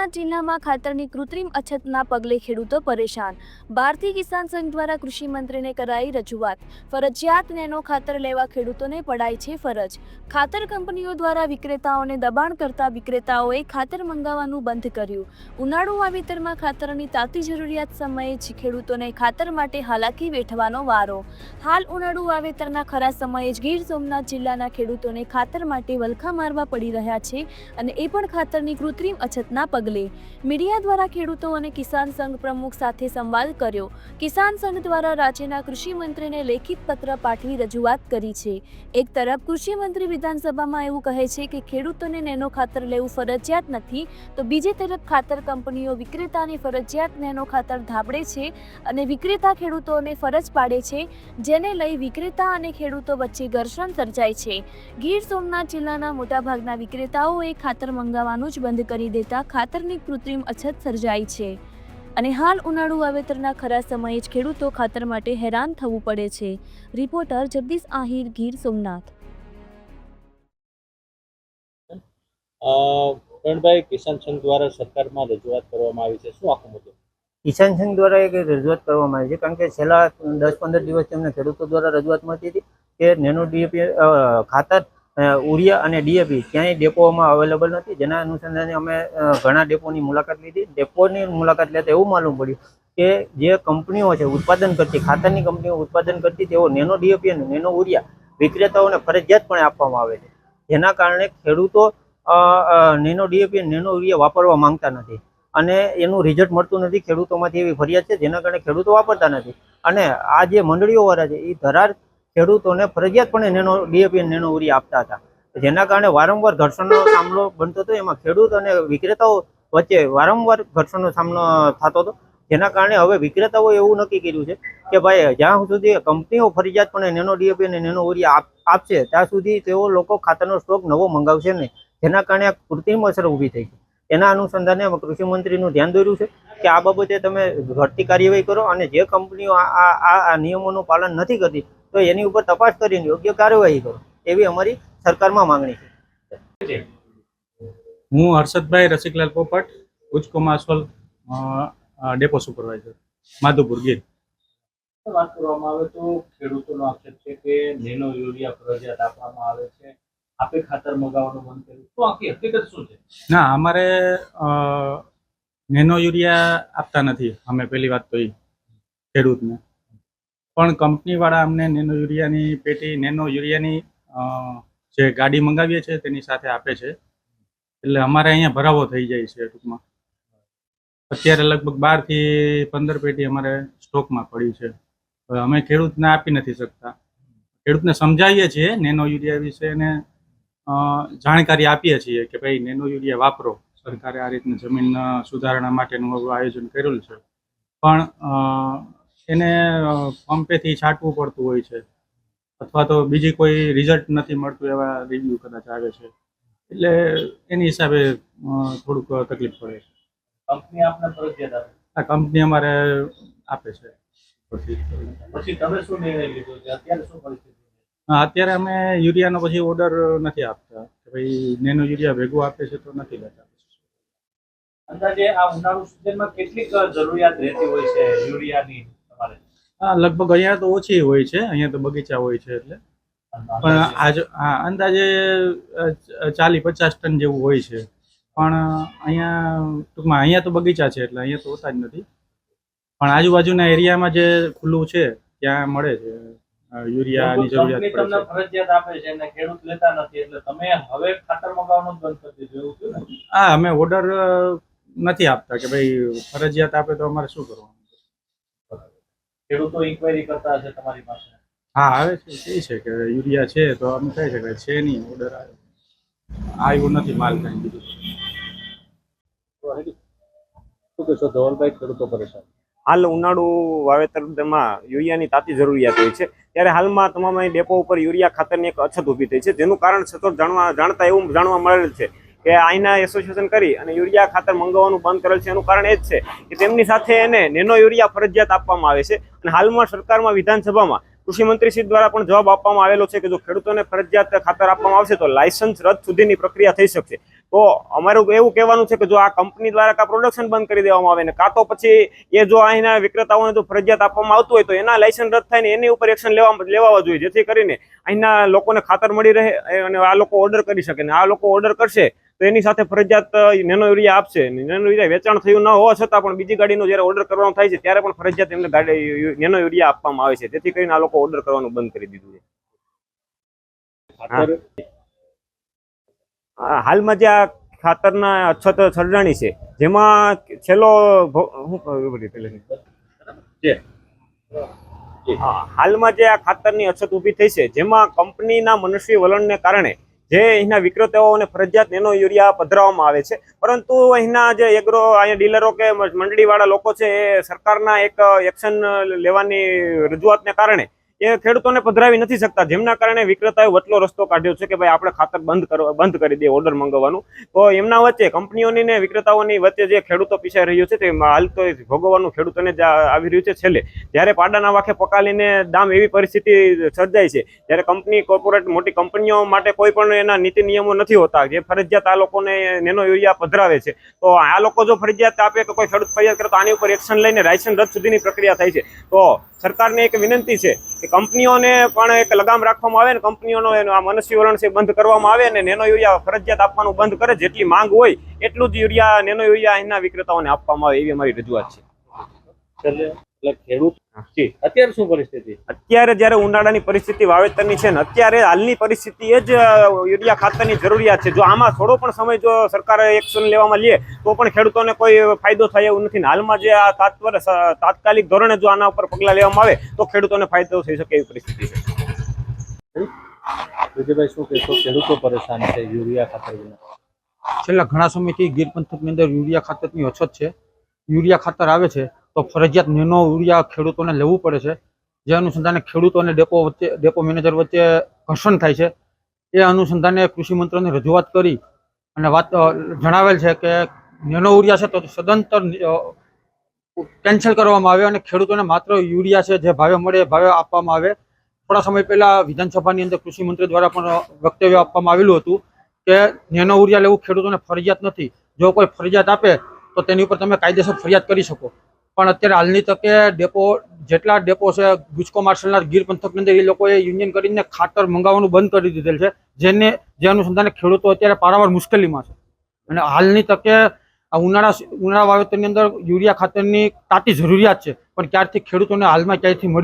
સોમનાથ જિલ્લામાં ખાતરની કૃત્રિમ અછતના પગલે ખેડૂતો પરેશાન. ભારતીય કિસાન સંઘ દ્વારા કૃષિ મંત્રીને કરાઈ રજૂઆત. ફરજિયાત નેનો ખાતર લેવા ખેડૂતોને પડાય છે ફરજ. ખાતર કંપનીઓ દ્વારા વિક્રેતાઓને દબાણ કરતા વિક્રેતાઓએ ખાતર મંગાવવાનું બંધ કર્યું. ઉનાળુ વાવેતરમાં ખાતરની તાતી જરૂરિયાત સમયે જ ખેડૂતોને ખાતર માટે હાલાકી વેઠવાનો વારો. હાલ ઉનાળુ વાવેતરના ખરા સમયે જ ગીર સોમનાથ જિલ્લાના ખેડૂતોને ખાતર માટે વલખા મારવા પડી રહ્યા છે અને એ પણ ખાતરની કૃત્રિમ અછતના પગલે. મીડિયા દ્વારા ખેડૂતો અને કિસાન સંઘ પ્રમુખ સાથે સંવાદ કર્યો. કિસાન સંઘ દ્વારા રાજ્યના કૃષિ મંત્રીને લેખિત પત્ર પાઠવી રજૂઆત કરી છે. એક તરફ કૃષિ મંત્રી વિધાનસભામાં એવું કહે છે કે ખેડૂતોને નેનો ખાતર લેવું ફરજિયાત નથી, તો બીજી તરફ ખાતર કંપનીઓ વિક્રેતાને ફરજિયાત નેનો ખાતર ધાબળે છે અને વિક્રેતા ખેડૂતોને ફરજ પાડે છે, જેને લઈ વિક્રેતા અને ખેડૂતો વચ્ચે ઘર્ષણ સર્જાય છે. ગીર સોમનાથ જિલ્લાના મોટાભાગના વિક્રેતાઓએ ખાતર મંગાવવાનું જ બંધ કરી દેતા ખાતરની કૃત્રિમ અછત સર્જાઈ છે. અને હાલ ઉનાળુ વાવેતરના ખરા સમયે જ ખેડૂતો ખાતર માટે હેરાન થવું પડે છે. રિપોર્ટર જગદીશ આહિર ગીર સોમનાથ. પ્રણભાઈ કિસાન સંઘ દ્વારા સરકારમાં રજૂઆત કરવામાં આવી છે. શું આખો મુદ્દો? કિસાન સંઘ દ્વારા એક રજૂઆત કરવામાં આવી છે? કારણ કે છેલ્લા દસ પંદર દિવસથી અમને ખેડૂતો દ્વારા રજૂઆત મળતી હતી કે નેનો ડીએપી ખાતર ઉરિયા અને ડીએપી ક્યાંય ડેપોમાં અવેલેબલ નથી. જેના અનુસંધાને અમે ઘણા ડેપોની મુલાકાત લીધી. ડેપોની મુલાકાત લેતા એવું માલુમ પડ્યું કે જે કંપનીઓ છે ઉત્પાદન કરતી, ખાતરની કંપનીઓ ઉત્પાદન કરતી, તેઓ નેનો ડીએપી અને નેનો ઉરિયા વિક્રેતાઓને ફરજિયાતપણે આપવામાં આવે છે. જેના કારણે ખેડૂતો નેનો ડીએપી નેનો ઉરિયા વાપરવા માંગતા નથી. અને એનું રિઝલ્ટ મળતું નથી. ખેડૂતોમાંથી એવી ફરિયાદ છે જેના કારણે ખેડૂતો વાપરતા નથી. અને આ જે મંડળીઓ વાળા છે એ ધરાર ખેડૂતોને ફરજિયાતપણે નેનો, ડીએપી અને નેનો ઉરી આપતા હતા. જેના કારણે વારંવાર ઘર્ષણનો સામનો બનતો હતો. એમાં ખેડૂત અને વિક્રેતાઓ વચ્ચે વારંવાર ઘર્ષણનો સામનો થતો હતો. જેના કારણે હવે વિક્રેતાઓએ એવું નક્કી કર્યું છે કે ભાઈ, જ્યાં સુધી કંપનીઓ ફરજિયાતપણે નેનો, ડીએપી અને નેનો ઉરિયા આપશે, ત્યાં સુધી તેઓ લોકો ખાતરનો સ્ટોક નવો મંગાવશે નહીં. જેના કારણે આ કૃત્રિમ અસર ઊભી થઈ છે. એના અનુસંધાને કૃષિમંત્રીનું કૃષિ મંત્રીનું ધ્યાન દોર્યું છે કે આ બાબતે તમે ઘટતી કાર્યવાહી કરો અને જે કંપનીઓ આ- આ નિયમોનું પાલન નથી કરતી તો એની ઉપર તપાસ કરીને યોગ્ય કાર્યવાહી કરો એવી અમારી સરકારમાં માંગણી છે. હું હર્ષદભાઈ રસિકલાલ પોપટ ઉચ્ચ અ, ડેપો સુપરવાઇઝર માધુપુર ગીર. વાત કરવામાં આવે તો ખેડૂતોનો આક્ષેપ છે કે નેનો યુરિયા ફરજિયાત આપવામાં આવે છે. આપે ખાતર મગાવવાનું બંધ કર્યું. તો આખી હકીકત શું છે? ના અમારે અ, નેનો યુરિયા આપતા નથી. અમે પહેલી વાત તો એ ખેડૂતને. પણ કંપનીવાળા અમને નેનો યુરિયાની પેટી, નેનો યુરિયાની જે ગાડી મંગાવીએ છીએ તેની સાથે આપે છે. એટલે અમારે અહીંયા ભરાવો થઈ જાય છે ટૂંકમાં. અત્યારે લગભગ બારથી પંદર પેટી અમારે સ્ટોકમાં પડી છે. અમે ખેડૂતને આપી નથી શકતા. ખેડૂતને સમજાવીએ છીએ નેનો યુરિયા વિશે અને જાણકારી આપીએ છીએ કે ભાઈ નેનો યુરિયા વાપરો. સરકારે આ રીતના જમીન સુધારણા માટેનું આયોજન કરેલું છે. પણ એને પંપેથી છાંટવું પડતું હોય છે. અથવા તો બીજી કોઈ રિઝલ્ટ નથી મળતું એવા રિવ્યુ કદાચ આવે છે. એટલે એની હિસાબે થોડુંક તકલીફ પડે છે. કંપની આપને ફરજિયાત આપે? કંપની અમારે આપે છે. પછી પછી તમે શું નિર્ણય લીધો છે અત્યારે શું પરિસ્થિતિ અત્યારે અમે યુરિયાનો પછી ઓર્ડર નથી આપતા. કે ભાઈ નેનો યુરિયા ભેગું આપે છે તો નથી લેતા. અંદાજે આ ઉનાળુ સિઝનમાં કેટલીક જરૂરિયાત રહેતી હોય છે યુરિયાની? તમારે હા લગભગ અહીંયા તો ઓછી હોય છે અહીંયા તો બગીચા હોય છે એટલે. પણ આજ હા અંદાજે ચાલી પચાસ ટન જેવું હોય છે. પણ અહીંયા ટૂંકમાં અહીંયા તો બગીચા છે એટલે અહીંયા તો હોતા જ નથી. પણ આજુબાજુના એરિયામાં જે ખુલ્લું છે ત્યાં મળે છે. યુરિયાની જરૂરિયાત પડે છે. ફરજિયાત આપે છે અને ખેડૂત લેતા નથી એટલે તમે હવે ખાતર મગાવવાનું બંધ કરી દીધું હા અમે ઓર્ડર નથી આપતા કે ભાઈ ફરજિયાત આપે તો અમારે શું કરવાનું? ખેડૂતો ઇન્કવાયરી કરતા હશે તમારી પાસે? હા આવે છે. એ છે કે યુરિયા છે તો અમે કહી શકાય છે નહીં ઓર્ડર આવ્યો નથી માલ કાંઈ બીજું. શું કહેશો ધવલભાઈ ખેડૂતો પરેશાન? હાલ ઉનાળુ વાવેતરમાં યુરિયાની તાતી જરૂરિયાત હોય છે. ત્યારે હાલમાં તમામ ડેપો ઉપર યુરિયા ખાતરની એક અછત ઊભી થઈ છે. જેનું કારણ સતત જાણવા જાણતા એવું જાણવા મળેલ છે. કે અહીંના એસોસિએશન કરી અને યુરિયા ખાતર મંગાવવાનું બંધ કરેલ છે. એનું કારણ એ જ છે કે તેમની સાથે એને નેનો યુરિયા ફરજિયાત આપવામાં આવે છે અને હાલમાં સરકારમાં વિધાનસભામાં કૃષિ મંત્રી શ્રી દ્વારા પણ જવાબ આપવામાં આવેલો છે કે જો ખેડૂતોને ફરજિયાત ખાતર આપવામાં આવશે તો લાયસન્સ રદ સુધીની પ્રક્રિયા થઈ શકશે. તો અમારું એવું કહેવાનું છે કે જો આ કંપની દ્વારા કાં પ્રોડક્શન બંધ કરી દેવામાં આવે ને કાં તો પછી એ જો અહીંના વિક્રેતાઓને જો ફરજિયાત આપવામાં આવતું હોય તો એના લાયસન્સ રદ થાય ને એની ઉપર એક્શન લેવા લેવા જોઈએ. જેથી કરીને અહીંના લોકોને ખાતર મળી રહે અને આ લોકો ઓર્ડર કરી શકે ને આ લોકો ઓર્ડર કરશે તો એની સાથે ફરજિયાત નેનો યુરિયા આપશે. નેનો યુરિયા વેચાણ થયું ન હોવા છતાં પણ બીજી ગાડીનો જ્યારે ઓર્ડર કરવાનો થાય છે ત્યારે પણ ફરજિયાત એમને ગાડી નેનો યુરિયા આપવામાં આવે છે. તેથી કરીને આ લોકો ઓર્ડર કરવાનું બંધ કરી દીધું છે. હાલમાં જે આ ખાતરના અછત છરડાણી છે જેમાં છેલ્લો હાલમાં જે આ ખાતરની અછત ઊભી થઈ છે જેમાં કંપનીના મનસ્વી વલણને કારણે જે અહીંના વિક્રેતાઓને ફરજિયાત નેનો યુરિયા પધરાવવામાં આવે છે. પરંતુ અહીંના જે એગ્રો અહીંયા ડીલરો કે મંડળીવાળા લોકો છે, એ સરકારના એક એક્શન લેવાની રજૂઆતને કારણે એ ખેડૂતોને પધરાવી નથી શકતા. જેમના કારણે વિક્રેતાએ વટલો રસ્તો કાઢ્યો છે કે ભાઈ આપણે ખાતર બંધ કરવા બંધ કરી દઈએ ઓર્ડર મંગાવવાનું. તો એમના વચ્ચે, કંપનીઓની ને વિક્રેતાઓની વચ્ચે જે ખેડૂતો પીસાઈ રહ્યો છે તે હાલ તો ભોગવવાનું ખેડૂતોને જ આવી રહ્યું છે છેલ્લે. જ્યારે પાડાના વાંખે પકાલીને દામ એવી પરિસ્થિતિ સર્જાય છે, જ્યારે કંપની કોર્પોરેટ, મોટી કંપનીઓ માટે કોઈ પણ એના નીતિ નિયમો નથી હોતા, જે ફરજિયાત આ લોકોને નેનો યુરિયા પધરાવે છે. તો આ લોકો જો ફરજિયાત આપે કે કોઈ ખેડૂત ફરિયાદ કરે તો આની ઉપર એક્શન લઈને રાયસન રદ સુધીની પ્રક્રિયા થાય છે. તો સરકારને એક વિનંતી છે કે કંપનીઓને પણ એક લગામ રાખવામાં આવે ને, કંપનીઓનો આ મનસ્વી વલણ છે બંધ કરવામાં આવે અને નેનો યુરિયા ફરજિયાત આપવાનું બંધ કરે, જેટલી માંગ હોય એટલું જ યુરિયા, નેનો યુરિયા એના વિક્રેતાઓને આપવામાં આવે એવી અમારી રજૂઆત છે. એટલે ખેડૂત છે. અત્યારે શું પરિસ્થિતિ? અત્યારે જ્યારે ઉનાળાની પરિસ્થિતિ વાવેતરની છે ને અત્યારે હાલની પરિસ્થિતિ એ જ યુરિયા ખાતરની જરૂરિયાત છે. જો આમાં થોડો પણ સમય જો સરકારે એક્શન લેવામાં લે તો પણ ખેડૂતોને કોઈ ફાયદો થાય એવું નથી. હાલમાં જે આ તાત્પર તાત્કાલિક ધોરણે જો આના ઉપર પગલાં લેવામાં આવે તો ખેડૂતોને ફાયદો થઈ શકે એવી પરિસ્થિતિ છે. વિજયભાઈ શું કહેશો? ખેડૂતો પરેશાન છે યુરિયા ખાતર છેલ્લા ઘણા સમયથી ગીર પંથકની અંદર યુરિયા ખાતરની અછત છે. યુરિયા ખાતર આવે છે. તો ફરજિયાત નેનો યુરિયા ખેડૂતોને લેવું પડે છે. જે અનુસંધાને ખેડૂતો અને ડેપો વચ્ચે, ડેપો મેનેજર વચ્ચે ઘર્ષણ થાય છે. એ અનુસંધાને કૃષિ મંત્રીને રજૂઆત કરી અને વાત જણાવેલ છે કે નેનો યુરિયા છે તો સદંતર કેન્સલ કરવામાં આવે અને ખેડૂતોને માત્ર યુરિયા છે જે ભાવે મળે ભાવે આપવામાં આવે. થોડા સમય પહેલા વિધાનસભાની અંદર કૃષિ મંત્રી દ્વારા પણ વક્તવ્ય આપવામાં આવેલું હતું કે નેનો યુરિયા લેવું ખેડૂતોને ફરજિયાત નથી. જો કોઈ ફરજિયાત આપે તો તેની ઉપર તમે કાયદેસર ફરિયાદ કરી શકો. પણ અત્યારે હાલની તકે ડેપો જેટલા ડેપો છે, ગુજકો માર્શલના ગીર પંથકની અંદર એ લોકોએ યુનિયન કરીને ખાતર મંગાવવાનું બંધ કરી દીધેલ છે. જેને જે અનુસંધાને ખેડૂતો અત્યારે પારાવાર મુશ્કેલીમાં છે. અને હાલની તકે ઉનાળા ઉનાળા વાવેતરની અંદર યુરિયા ખાતરની તાતી જરૂરિયાત છે. પણ ક્યારથી ખેડૂતોને હાલમાં ક્યાંયથી મળી